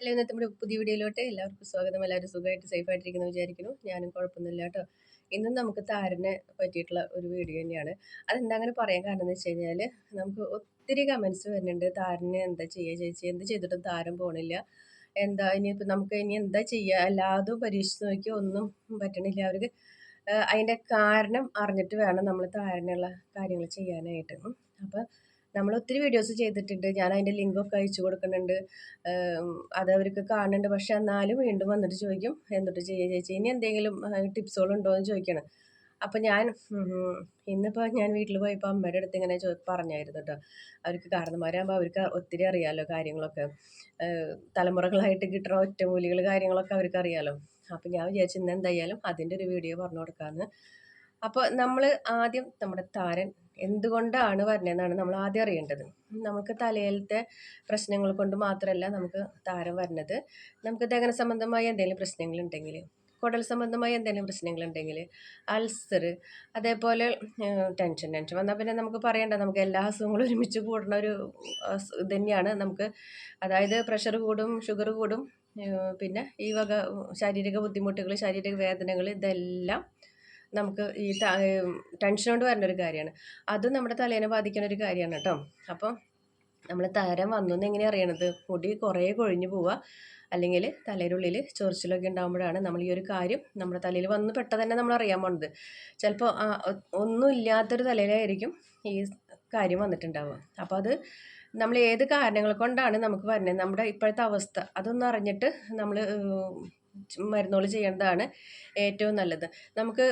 Hello ഇന്നത്തെ നമ്മുടെ പുതിയ വീഡിയോയിലോട്ട് എല്ലാവർക്കും സ്വാഗതം. എല്ലാവരും സുഖമായിട്ട് സേഫായിട്ടിരിക്കുന്നു വിചാരിക്കുന്നു. ഞാനും കുഴപ്പമൊന്നുമില്ല കേട്ടോ. ഇന്നും നമുക്ക് താരനെ പറ്റിയിട്ടുള്ള ഒരു വീഡിയോ തന്നെയാണ്. അതെന്താ അങ്ങനെ പറയാൻ കാരണം എന്ന് വെച്ച് കഴിഞ്ഞാൽ നമുക്ക് ഒത്തിരി കമൻസ് വരുന്നുണ്ട്. താരനെ എന്താ ചെയ്യുക ചേച്ചി? എന്ത് ചെയ്തിട്ടും താരം പോണില്ല. എന്താ ഇനിയിപ്പോൾ നമുക്ക് ഇനി എന്താ ചെയ്യുക എല്ലാതും പരീക്ഷിച്ച് നോക്കി ഒന്നും പറ്റണില്ല. അവർക്ക് അതിന്റെ കാരണം അറിഞ്ഞിട്ട് വേണം നമ്മൾ താരനുള്ള കാര്യങ്ങൾ ചെയ്യാനായിട്ട്. അപ്പം നമ്മൾ ഒത്തിരി വീഡിയോസ് ചെയ്തിട്ടുണ്ട്. ഞാൻ അതിന്റെ ലിങ്കൊക്കെ അയച്ചു കൊടുക്കുന്നുണ്ട്. അത് അവർക്ക് കാണുന്നുണ്ട്. പക്ഷെ എന്നാലും വീണ്ടും വന്നിട്ട് ചോദിക്കും എന്നിട്ട് ചെയ്യുക ചേച്ചി? ഇനി എന്തെങ്കിലും ടിപ്സുകളുണ്ടോ എന്ന് ചോദിക്കണം. അപ്പം ഞാൻ ഇന്നിപ്പോൾ ഞാൻ വീട്ടിൽ പോയപ്പോൾ അമ്മയുടെ അടുത്ത് ഇങ്ങനെ ചോ പറഞ്ഞായിരുന്നു കേട്ടോ അവർക്ക് കാരണന്മാരാകുമ്പോൾ അവർക്ക് ഒത്തിരി അറിയാമല്ലോ കാര്യങ്ങളൊക്കെ. തലമുറകളായിട്ട് കിട്ടുന്ന ഒറ്റമൂലികൾ കാര്യങ്ങളൊക്കെ അവർക്ക് അറിയാമല്ലോ അപ്പം ഞാൻ വിചാരിച്ചു ഇന്ന് എന്തായാലും അതിന്റെ ഒരു വീഡിയോ പറഞ്ഞു കൊടുക്കാമെന്ന് അപ്പോൾ നമ്മൾ ആദ്യം നമ്മുടെ താരൻ എന്തുകൊണ്ടാണ് വരുന്നതെന്നാണ് നമ്മൾ ആദ്യം അറിയേണ്ടത്. നമുക്ക് തലയിലത്തെ പ്രശ്നങ്ങൾ കൊണ്ട് മാത്രമല്ല നമുക്ക് താരം വരുന്നത് നമുക്ക് ദഹന സംബന്ധമായ എന്തെങ്കിലും പ്രശ്നങ്ങളുണ്ടെങ്കിൽ കുടൽ സംബന്ധമായ എന്തെങ്കിലും പ്രശ്നങ്ങളുണ്ടെങ്കിൽ അൾസർ അതേപോലെ ടെൻഷൻ ടെൻഷൻ വന്നാൽ പിന്നെ നമുക്ക് പറയണ്ട നമുക്ക് എല്ലാ അസുഖങ്ങളും ഒരുമിച്ച് കൂടുന്ന ഒരു ഇത് തന്നെയാണ് നമുക്ക്. അതായത് പ്രഷർ കൂടും ഷുഗർ കൂടും പിന്നെ ഈ വക ശാരീരിക ബുദ്ധിമുട്ടുകൾ ശാരീരിക വേദനകൾ ഇതെല്ലാം നമുക്ക് ഈ ടെൻഷൻ കൊണ്ട് വരുന്ന ഒരു കാര്യമാണ്. അത് നമ്മുടെ തലേനെ ബാധിക്കുന്ന ഒരു കാര്യമാണ് കേട്ടോ. അപ്പോൾ നമ്മൾ തരം വന്നു എന്ന് എങ്ങനെ അറിയണത്? മുടി കുറേ കൊഴിഞ്ഞു പോവുക അല്ലെങ്കിൽ തലയിലുള്ളിൽ ചൊറിച്ചിലൊക്കെ ഉണ്ടാകുമ്പോഴാണ് നമ്മൾ ഈ ഒരു കാര്യം നമ്മുടെ തലയിൽ വന്ന് പെട്ടെന്ന് തന്നെ നമ്മൾ അറിയാൻ പോണത്. ചിലപ്പോൾ ഒന്നും ഇല്ലാത്തൊരു തലയിലായിരിക്കും ഈ കാര്യം വന്നിട്ടുണ്ടാവുക. അപ്പോൾ അത് നമ്മൾ ഏത് കാരണങ്ങൾ കൊണ്ടാണ് നമുക്ക് വരുന്നത് നമ്മുടെ ഇപ്പോഴത്തെ അവസ്ഥ അതൊന്നും അറിഞ്ഞിട്ട് നമ്മൾ മരുന്നുകൾ ചെയ്യേണ്ടതാണ് ഏറ്റവും നല്ലത്. നമുക്ക്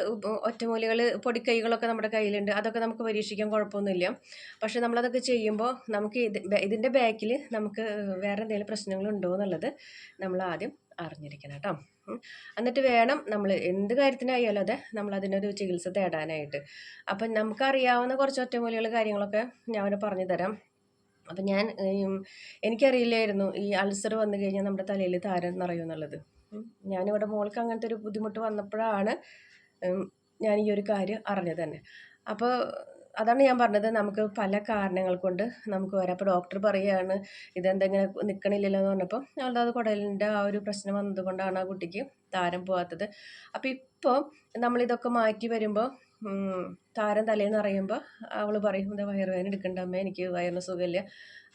ഒറ്റമൂലികൾ പൊടിക്കൈകളൊക്കെ നമ്മുടെ കയ്യിലുണ്ട്. അതൊക്കെ നമുക്ക് പരീക്ഷിക്കാൻ കുഴപ്പമൊന്നുമില്ല. പക്ഷെ നമ്മളതൊക്കെ ചെയ്യുമ്പോൾ നമുക്ക് ഇത് ഇതിന്റെ ബാക്കിൽ നമുക്ക് വേറെ എന്തെങ്കിലും പ്രശ്നങ്ങളുണ്ടോ എന്നുള്ളത് നമ്മൾ ആദ്യം അറിഞ്ഞിരിക്കണം കേട്ടോ. എന്നിട്ട് വേണം നമ്മൾ എന്ത് കാര്യത്തിനായാലും അതെ നമ്മൾ അതിനൊരു ചികിത്സ തേടാനായിട്ട്. അപ്പം നമുക്കറിയാവുന്ന കുറച്ച് ഒറ്റമൂലികൾ കാര്യങ്ങളൊക്കെ ഞാൻ പറഞ്ഞു തരാം. അപ്പം ഞാൻ എനിക്കറിയില്ലായിരുന്നു ഈ അൾസർ വന്നു കഴിഞ്ഞാൽ നമ്മുടെ തലയിൽ താരം നിറയുമെന്നുള്ളത് ഞാനിവിടെ മോൾക്ക് അങ്ങനത്തെ ഒരു ബുദ്ധിമുട്ട് വന്നപ്പോഴാണ് ഞാൻ ഈ ഒരു കാര്യം അറിഞ്ഞത് തന്നെ. അപ്പോൾ അതാണ് ഞാൻ പറഞ്ഞത് നമുക്ക് പല കാരണങ്ങൾ കൊണ്ട് നമുക്ക് വരാം. അപ്പോൾ ഡോക്ടർ പറയുകയാണ് ഇതെന്തെങ്കിലും നിൽക്കണില്ലല്ലോ എന്ന് പറഞ്ഞപ്പോൾ അവളുടെ അത് കുടലിന്റെ ആ ഒരു പ്രശ്നം വന്നതുകൊണ്ടാണ് ആ കുട്ടിക്ക് താരം പോകാത്തത് അപ്പോൾ ഇപ്പോൾ നമ്മളിതൊക്കെ മാറ്റി വരുമ്പോൾ താരം തലേന്ന് അറിയുമ്പോൾ അവൾ പറയും എന്താ വയറുവേദന എടുക്കണ്ട അമ്മ എനിക്ക് വയറിന് സുഖമില്ല.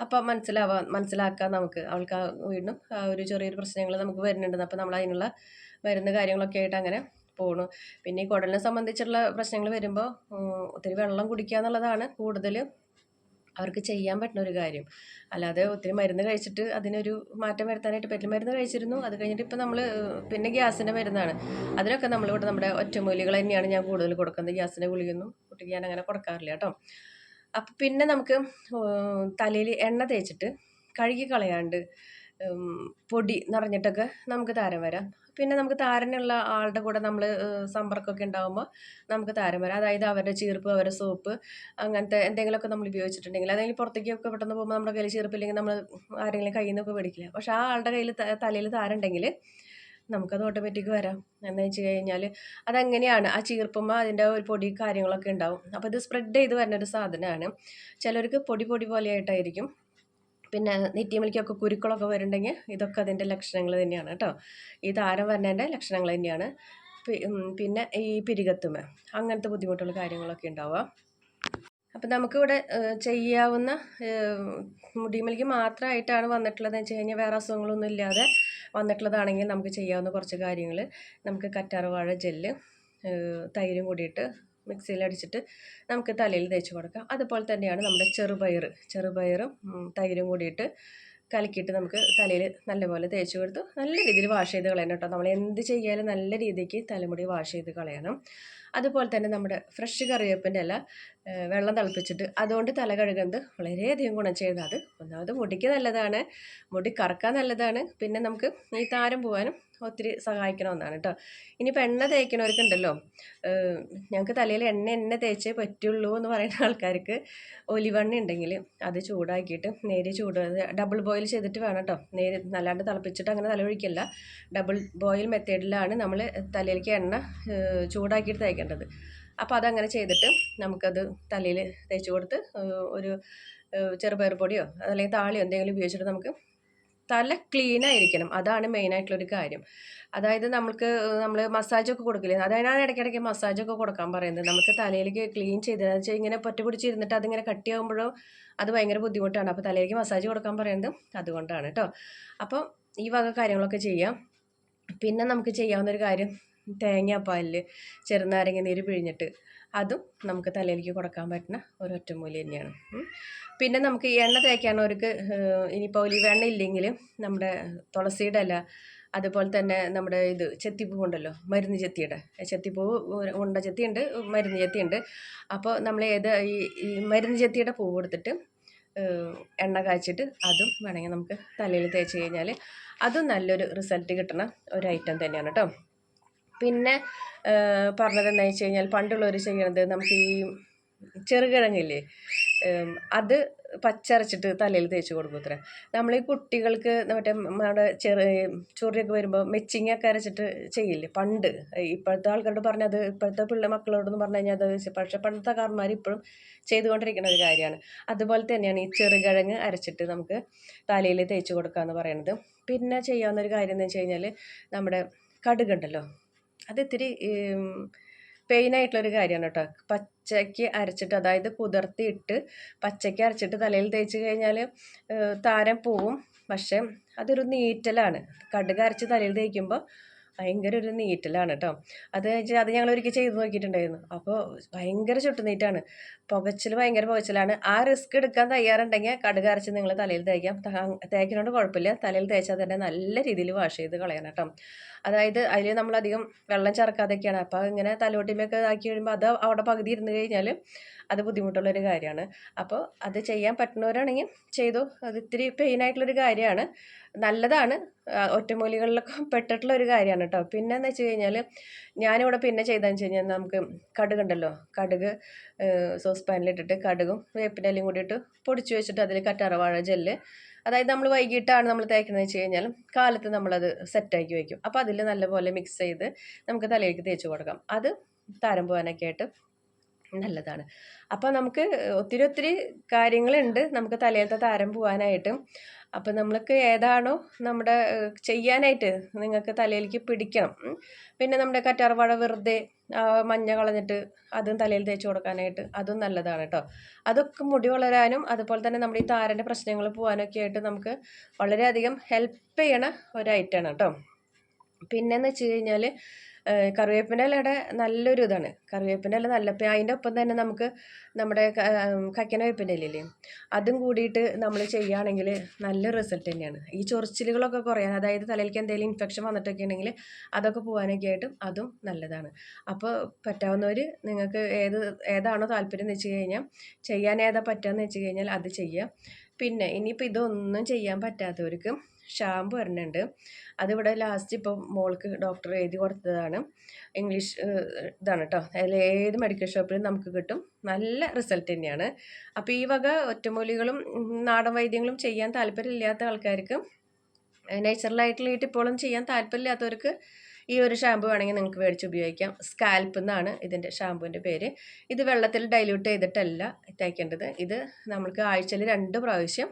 അപ്പം മനസ്സിലാവാ മനസ്സിലാക്കാം നമുക്ക്. അവൾക്ക് വീണ്ടും ആ ഒരു ചെറിയൊരു പ്രശ്നങ്ങൾ നമുക്ക് വരുന്നുണ്ടെന്ന്. അപ്പോൾ നമ്മൾ അതിനുള്ള വരുന്ന കാര്യങ്ങളൊക്കെ ആയിട്ട് അങ്ങനെ പോണു. പിന്നെ ഈ കുടലിനെ സംബന്ധിച്ചുള്ള പ്രശ്നങ്ങൾ വരുമ്പോൾ ഒത്തിരി വെള്ളം കുടിക്കുക എന്നുള്ളതാണ് കൂടുതൽ അവർക്ക് ചെയ്യാൻ പറ്റുന്ന ഒരു കാര്യം. അല്ലാതെ ഒത്തിരി മരുന്ന് കഴിച്ചിട്ട് അതിനൊരു മാറ്റം വരുത്താനായിട്ട് പറ്റില്ല മരുന്ന് കഴിച്ചിരുന്നു. അത് കഴിഞ്ഞിട്ട് ഇപ്പം നമ്മൾ പിന്നെ ഗ്യാസിന്റെ മരുന്നാണ്. അതിനൊക്കെ നമ്മൾ നമ്മളിവിടെ നമ്മുടെ ഒറ്റമൂലികൾ തന്നെയാണ് ഞാൻ കൂടുതൽ കൊടുക്കുന്നത്. ഗ്യാസിന്റെ ഗുളികയൊന്നും കുട്ടിക്ക് ഞാൻ അങ്ങനെ കൊടുക്കാറില്ല കേട്ടോ. അപ്പം പിന്നെ നമുക്ക് തലയിൽ എണ്ണ തേച്ചിട്ട് കഴുകി കളയാണ്ട് പൊടി നിറഞ്ഞിട്ടൊക്കെ നമുക്ക് താരം വരാം. പിന്നെ നമുക്ക് താരനുള്ള ആളുടെ കൂടെ നമ്മൾ സമ്പർക്കമൊക്കെ ഉണ്ടാകുമ്പോൾ നമുക്ക് താരം വരാം. അതായത് അവരുടെ ചീർപ്പ് അവരുടെ സോപ്പ് അങ്ങനത്തെ എന്തെങ്കിലുമൊക്കെ നമ്മൾ ഉപയോഗിച്ചിട്ടുണ്ടെങ്കിൽ അതെങ്കിലും പുറത്തേക്കൊക്കെ പെട്ടെന്ന് പോകുമ്പോൾ നമ്മുടെ കയ്യിൽ ചീർപ്പില്ലെങ്കിൽ നമ്മൾ ആരെങ്കിലും കയ്യിൽ നിന്നൊക്കെ മേടിക്കില്ല? പക്ഷേ ആ ആളുടെ കയ്യിൽ തലയിൽ താരം ഉണ്ടെങ്കിൽ നമുക്കത് ഓട്ടോമാറ്റിക് വരാം. എന്ന് വെച്ച് കഴിഞ്ഞാൽ അതെങ്ങനെയാണ്? ആ ചീർപ്പുമ്പോൾ അതിന്റെ ഒരു പൊടി കാര്യങ്ങളൊക്കെ ഉണ്ടാവും. അപ്പോൾ ഇത് സ്പ്രെഡ് ചെയ്ത് വരുന്ന ഒരു സാധനമാണ്. ചിലർക്ക് പൊടി പൊടി പോലെയായിട്ടായിരിക്കും പിന്നെ നെറ്റിമലിക്കൊക്കെ കുരുക്കളൊക്കെ വരുന്നുണ്ടെങ്കിൽ ഇതൊക്കെ അതിന്റെ ലക്ഷണങ്ങൾ തന്നെയാണ് കേട്ടോ. ഈ താരം വരുന്നതിന്റെ ലക്ഷണങ്ങൾ തന്നെയാണ്. പിന്നെ ഈ പിരികത്തുമ അങ്ങനത്തെ ബുദ്ധിമുട്ടുള്ള കാര്യങ്ങളൊക്കെ ഉണ്ടാവുക. അപ്പം നമുക്കിവിടെ ചെയ്യാവുന്ന മുടിമലിക്ക് മാത്രമായിട്ടാണ് വന്നിട്ടുള്ളത് വെച്ച് കഴിഞ്ഞാൽ വേറെ അസുഖങ്ങളൊന്നും ഇല്ലാതെ വന്നിട്ടുള്ളതാണെങ്കിൽ നമുക്ക് ചെയ്യാവുന്ന കുറച്ച് കാര്യങ്ങൾ. നമുക്ക് കറ്റാർവാഴ ജെല്ല് തൈരും കൂടിയിട്ട് മിക്സിയിൽ അടിച്ചിട്ട് നമുക്ക് തലയിൽ തേച്ച് കൊടുക്കാം. അതുപോലെ തന്നെയാണ് നമ്മുടെ ചെറുപയർ ചെറുപയറും തൈരും കൂടിയിട്ട് കലക്കിയിട്ട് നമുക്ക് തലയിൽ നല്ലപോലെ തേച്ച് കൊടുത്ത് നല്ല രീതിയിൽ വാഷ് ചെയ്ത് കളയണം കേട്ടോ. നമ്മൾ എന്ത് ചെയ്യാലും നല്ല രീതിക്ക് തലമുടി വാഷ് ചെയ്ത് കളയണം. അതുപോലെ തന്നെ നമ്മുടെ ഫ്രഷ് കറിവേപ്പിന്റെ ഇല വെള്ളം തിളപ്പിച്ചിട്ട് അതുകൊണ്ട് തല കഴുകുന്നത് വളരെയധികം ഗുണം ചെയ്യുന്നത് അത് ഒന്നാമത് മുടിക്ക് നല്ലതാണ് മുടി കറക്കാൻ നല്ലതാണ്. പിന്നെ നമുക്ക് ഈ താരം പോകാനും ഒത്തിരി സഹായിക്കണ ഒന്നാണ് കേട്ടോ ഇനിയിപ്പോൾ എണ്ണ തേക്കണവർക്കുണ്ടല്ലോ. ഞങ്ങൾക്ക് തലയിൽ എണ്ണ എണ്ണ തേച്ചേ പറ്റുള്ളൂ എന്ന് പറയുന്ന ആൾക്കാർക്ക് ഒലിവെണ്ണ ഉണ്ടെങ്കിൽ അത് ചൂടാക്കിയിട്ട് നേരെ ചൂട് ഡബിൾ ബോയിൽ ചെയ്തിട്ട് വേണം കേട്ടോ നേരെ നല്ലാണ്ട് തിളപ്പിച്ചിട്ട് അങ്ങനെ തലവഴിക്കല്ല ഡബിൾ ബോയിൽ മെത്തേഡിലാണ് നമ്മൾ തലയിലേക്ക് എണ്ണ ചൂടാക്കിയിട്ട് തേക്കേണ്ടത്. അപ്പോൾ അതങ്ങനെ ചെയ്തിട്ട് നമുക്കത് തലയിൽ തേച്ച് കൊടുത്ത് ഒരു ചെറുപയർ പൊടിയോ അല്ലെങ്കിൽ താളിയോ എന്തെങ്കിലും ഉപയോഗിച്ചിട്ട് നമുക്ക് തല ക്ലീൻ ആയിരിക്കണം. അതാണ് മെയിൻ മെയിനായിട്ടുള്ളൊരു കാര്യം. അതായത് നമുക്ക് നമ്മൾ മസാജൊക്കെ കൊടുക്കില്ലേ? അതാണ് ഇടയ്ക്കിടയ്ക്ക് മസാജൊക്കെ കൊടുക്കാൻ പറയുന്നത്. നമുക്ക് തലയിലേക്ക് ക്ലീൻ ചെയ്ത് വെച്ചാൽ ഇങ്ങനെ പൊറ്റ പിടിച്ചിരുന്നിട്ട് അതിങ്ങനെ കട്ടിയാകുമ്പോഴോ അത് ഭയങ്കര ബുദ്ധിമുട്ടാണ്. അപ്പോൾ തലയിലേക്ക് മസാജ് കൊടുക്കാൻ പറയുന്നത് അതുകൊണ്ടാണ് കേട്ടോ അപ്പം ഈ വക കാര്യങ്ങളൊക്കെ ചെയ്യാം. പിന്നെ നമുക്ക് ചെയ്യാവുന്ന ഒരു കാര്യം തേങ്ങാപ്പാലിൽ ചെറുനാരങ്ങ നീര് പിഴിഞ്ഞിട്ട് അതും നമുക്ക് തലയിലേക്ക് കൊടുക്കാൻ പറ്റുന്ന ഒരു ഒറ്റമൂലി തന്നെയാണ്. പിന്നെ നമുക്ക് ഈ എണ്ണ തേക്കാനവർക്ക് ഇനിയിപ്പോൾ ഒലിവ് എണ്ണ ഇല്ലെങ്കിൽ നമ്മുടെ തുളസിയുടെ അല്ല അതുപോലെ തന്നെ നമ്മുടെ ഇത് ചെത്തിപ്പൂ ഉണ്ടല്ലോ മരുന്ന് ചെത്തിയുടെ. ചെത്തിപ്പൂ ഉണ്ട ചെത്തിയുണ്ട് മരുന്ന് ചെത്തിയുണ്ട്. അപ്പോൾ നമ്മൾ ഏത് ഈ മരുന്ന് ചെത്തിയുടെ പൂവ് എടുത്തിട്ട് എണ്ണ കാച്ചിട്ട് അതും വേണമെങ്കിൽ നമുക്ക് തലയിൽ തേച്ച് കഴിഞ്ഞാൽ അതും നല്ലൊരു റിസൾട്ട് കിട്ടുന്ന ഒരു ഐറ്റം തന്നെയാണ് കേട്ടോ. പിന്നെ പറഞ്ഞത് എന്താ വെച്ച് കഴിഞ്ഞാൽ പണ്ടുള്ളവർ ചെയ്യണത് നമുക്ക് ഈ ചെറുകിഴങ്ങില്ലേ അത് പച്ചരച്ചിട്ട് തലയിൽ തേച്ച് കൊടുക്കും അത്ര നമ്മൾ ഈ കുട്ടികൾക്ക് മറ്റേ നമ്മുടെ ചെറിയ ചൊറിയൊക്കെ വരുമ്പോൾ മെച്ചിങ്ങൊക്കെ അരച്ചിട്ട് ചെയ്യില്ലേ പണ്ട്. ഇപ്പോഴത്തെ ആൾക്കാരോട് പറഞ്ഞത് ഇപ്പോഴത്തെ പിള്ളേ മക്കളോടൊന്നും പറഞ്ഞു കഴിഞ്ഞാൽ അത് പക്ഷേ പണ്ടത്തെ കാർമാർ ഇപ്പോഴും ചെയ്തുകൊണ്ടിരിക്കുന്ന ഒരു കാര്യമാണ്. അതുപോലെ തന്നെയാണ് ഈ ചെറുകിഴങ്ങ് അരച്ചിട്ട് നമുക്ക് തലയിൽ തേച്ച് കൊടുക്കുക എന്ന് പറയുന്നത് പിന്നെ ചെയ്യാവുന്ന ഒരു കാര്യം എന്ന് വെച്ച് കഴിഞ്ഞാൽ നമ്മുടെ കടുകുണ്ടല്ലോ അത് ഇത്തിരി പെയിനായിട്ടുള്ളൊരു കാര്യമാണ് കേട്ടോ. പച്ചയ്ക്ക് അരച്ചിട്ട് അതായത് കുതിർത്തിയിട്ട് പച്ചയ്ക്ക് അരച്ചിട്ട് തലയിൽ തേച്ച് കഴിഞ്ഞാൽ താരം പോവും. പക്ഷേ അതൊരു നീറ്റലാണ്. കടുക് അരച്ച് തലയിൽ തേക്കുമ്പോൾ ഭയങ്കര ഒരു നീറ്റലാണ് കേട്ടോ. അത് അത് ഞങ്ങൾ ഒരിക്കൽ ചെയ്ത് നോക്കിയിട്ടുണ്ടായിരുന്നു. അപ്പോൾ ഭയങ്കര ചുട്ടുനീറ്റാണ് പുകച്ചിൽ ഭയങ്കര പുകച്ചിലാണ്. ആ റിസ്ക് എടുക്കാൻ തയ്യാറുണ്ടെങ്കിൽ കടുക് അരച്ച് നിങ്ങൾ തലയിൽ തേക്കാം. തേക്കിനോട് കുഴപ്പമില്ല. തലയിൽ തേച്ചാൽ തന്നെ നല്ല രീതിയിൽ വാഷ് ചെയ്ത് കളയണം കേട്ടോ. അതായത് അതിൽ നമ്മളധികം വെള്ളം ചേർക്കാതെയൊക്കെയാണ്. അപ്പോൾ ഇങ്ങനെ തലോട്ടിമൊക്കെ ആക്കി കഴിയുമ്പോൾ അത് അവിടെ പകുതി ഇരുന്ന് കഴിഞ്ഞാൽ അത് ബുദ്ധിമുട്ടുള്ളൊരു കാര്യമാണ്. അപ്പോൾ അത് ചെയ്യാൻ പറ്റുന്നവരാണെങ്കിൽ ചെയ്തു. അത് ഇത്തിരി പെയിനായിട്ടുള്ളൊരു കാര്യമാണ്. നല്ലതാണ്. ഒറ്റമൂലികളിലൊക്കെ പെട്ടിട്ടുള്ള ഒരു കാര്യമാണ് കേട്ടോ. പിന്നെ എന്ന് വെച്ച് കഴിഞ്ഞാൽ ഞാനിവിടെ പിന്നെ ചെയ്തതെന്ന് വെച്ച് കഴിഞ്ഞാൽ നമുക്ക് കടുകുണ്ടല്ലോ. കടുക് സോസ് പാനിലിട്ടിട്ട് കടുകും വേപ്പിനെല്ലാം കൂടിയിട്ട് പൊടിച്ച് വെച്ചിട്ട് അതിൽ കറ്റാറവാഴ ജെല്ല്. അതായത് നമ്മൾ വൈകിട്ടാണ് നമ്മൾ തേക്കുന്നത് വെച്ച് കഴിഞ്ഞാൽ കാലത്ത് നമ്മളത് സെറ്റാക്കി വയ്ക്കും അപ്പോൾ അതിൽ നല്ലപോലെ മിക്സ് ചെയ്ത് നമുക്ക് തലയിലേക്ക് തേച്ച് കൊടുക്കാം. അത് താരം പോകാനൊക്കെ ആയിട്ട് നല്ലതാണ്. അപ്പോൾ നമുക്ക് ഒത്തിരി ഒത്തിരി കാര്യങ്ങളുണ്ട് നമുക്ക് തലയിലത്തെ താരം പോകാനായിട്ടും അപ്പം നമ്മൾക്ക് ഏതാണോ നമ്മുടെ ചെയ്യാനായിട്ട് നിങ്ങൾക്ക് തലയിലേക്ക് പിടിക്കണം. പിന്നെ നമ്മുടെ കറ്റാർവാഴ വെറുതെ മഞ്ഞ കളഞ്ഞിട്ട് അതും തലയിൽ തേച്ച് കൊടുക്കാനായിട്ട് അതും നല്ലതാണ് കേട്ടോ അതൊക്കെ മുടി വളരാനും അതുപോലെ തന്നെ നമ്മുടെ ഈ താരന്റെ പ്രശ്നങ്ങൾ പോകാനൊക്കെ ആയിട്ട് നമുക്ക് വളരെയധികം ഹെൽപ്പ് ചെയ്യണ ഒരു ഐറ്റമാണ് കേട്ടോ പിന്നെന്ന് വെച്ച് കഴിഞ്ഞാൽ കറിവേപ്പിന്റെ ഇലയുടെ നല്ലൊരു ഇതാണ്. കറിവേപ്പിന്റെ ഇല നല്ല പേ അതിന്റെ ഒപ്പം തന്നെ നമുക്ക് നമ്മുടെ കക്കന വേപ്പിന്റെ ഇലയില്ലേ? അതും കൂടിയിട്ട് നമ്മൾ ചെയ്യുകയാണെങ്കിൽ നല്ല റിസൾട്ട് തന്നെയാണ്. ഈ ചൊറിച്ചിലുകളൊക്കെ കുറയാൻ അതായത് തലയിലേക്ക് എന്തെങ്കിലും ഇൻഫെക്ഷൻ വന്നിട്ടൊക്കെ ഉണ്ടെങ്കിൽ അതൊക്കെ പോകാനൊക്കെ ആയിട്ടും അതും നല്ലതാണ്. അപ്പോൾ പറ്റാവുന്നവർ നിങ്ങൾക്ക് ഏത് ഏതാണോ താല്പര്യം എന്ന് വെച്ച് കഴിഞ്ഞാൽ ചെയ്യാൻ ഏതാ പറ്റുകയെന്ന് വെച്ച് കഴിഞ്ഞാൽ അത് ചെയ്യുക. പിന്നെ ഇനിയിപ്പോൾ ഇതൊന്നും ചെയ്യാൻ പറ്റാത്തവർക്ക് ഷാമ്പു വരുന്നുണ്ട് അതിവിടെ ലാസ്റ്റ് ഇപ്പോൾ മോൾക്ക് ഡോക്ടർ എഴുതി കൊടുത്തതാണ്. ഇംഗ്ലീഷ് ഇതാണ് കേട്ടോ അതിൽ ഏത് മെഡിക്കൽ ഷോപ്പിലും നമുക്ക് കിട്ടും. നല്ല റിസൾട്ട് തന്നെയാണ്. അപ്പോൾ ഈ വക ഒറ്റമൂലികളും നാടൻ വൈദ്യങ്ങളും ചെയ്യാൻ താല്പര്യമില്ലാത്ത ആൾക്കാർക്ക് നാച്ചുറലായിട്ടുള്ള ഇപ്പോഴും ചെയ്യാൻ താല്പര്യമില്ലാത്തവർക്ക് ഈ ഒരു ഷാമ്പു വേണമെങ്കിൽ നിങ്ങൾക്ക് മേടിച്ച് ഉപയോഗിക്കാം. സ്കാൽപ്പ് എന്നാണ് ഇതിന്റെ ഷാമ്പുവിന്റെ പേര്. ഇത് വെള്ളത്തിൽ ഡൈല്യൂട്ട് ചെയ്തിട്ടല്ല തേക്കേണ്ടത്. ഇത് നമുക്ക് ആഴ്ചയിൽ രണ്ട് പ്രാവശ്യം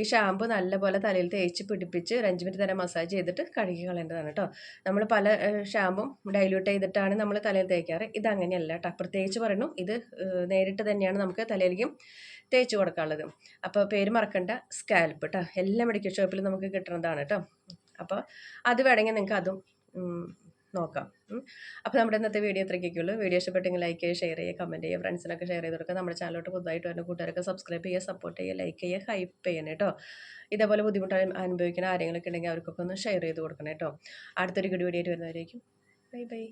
ഈ ഷാമ്പു നല്ലപോലെ തലയിൽ തേച്ച് പിടിപ്പിച്ച് ഒരു അഞ്ച് മിനിറ്റ് നേരം മസാജ് ചെയ്തിട്ട് കഴുകി കളയേണ്ടതാണ് കേട്ടോ നമ്മൾ പല ഷാമ്പും ഡൈല്യൂട്ട് ചെയ്തിട്ടാണ് നമ്മൾ തലയിൽ തേക്കാറ്. ഇത് അങ്ങനെയല്ല കേട്ടോ പ്രത്യേകിച്ച് പറയണം ഇത് നേരിട്ട് തന്നെയാണ് നമുക്ക് തലയിലേക്കും തേച്ച് കൊടുക്കാനുള്ളത്. അപ്പോൾ പേര് മറക്കണ്ട സ്കാൽപ്പ് കേട്ടോ എല്ലാ മെഡിക്കൽ ഷോപ്പിലും നമുക്ക് കിട്ടുന്നതാണ് കേട്ടോ അപ്പോൾ അത് വേണമെങ്കിൽ നിങ്ങൾക്ക് അതും നോക്കാം. അപ്പോൾ നമ്മുടെ ഇന്നത്തെ വീഡിയോ ഇത്രയ്ക്കുള്ളൂ വീഡിയോ ഇഷ്ടപ്പെട്ടെങ്കിൽ ലൈക്ക് ചെയ്യുക ഷെയർ ചെയ്യുക കമന്റ് ചെയ്യുക ഫ്രണ്ട്സിനൊക്കെ ഷെയർ ചെയ്ത് കൊടുക്കുക. നമ്മുടെ ചാനലോട്ട് പുതുതായിട്ട് വരുന്ന കൂട്ടുകാരൊക്കെ സബ്സ്ക്രൈബ് ചെയ്യുക സപ്പോർട്ട് ചെയ്യുക ലൈക്ക് ചെയ്യുക ഹൈപ്പ് ചെയ്യണം കേട്ടോ ഇതേപോലെ ബുദ്ധിമുട്ട് അനുഭവിക്കുന്ന ആരെങ്കിലൊക്കെ ഉണ്ടെങ്കിൽ അവർക്കൊക്കെ ഒന്ന് ഷെയർ ചെയ്ത് കൊടുക്കണം കേട്ടോ അടുത്തൊരു ഗുഡ് വീഡിയോ ആയിട്ട് വരുന്നവരേക്കും. Bye bye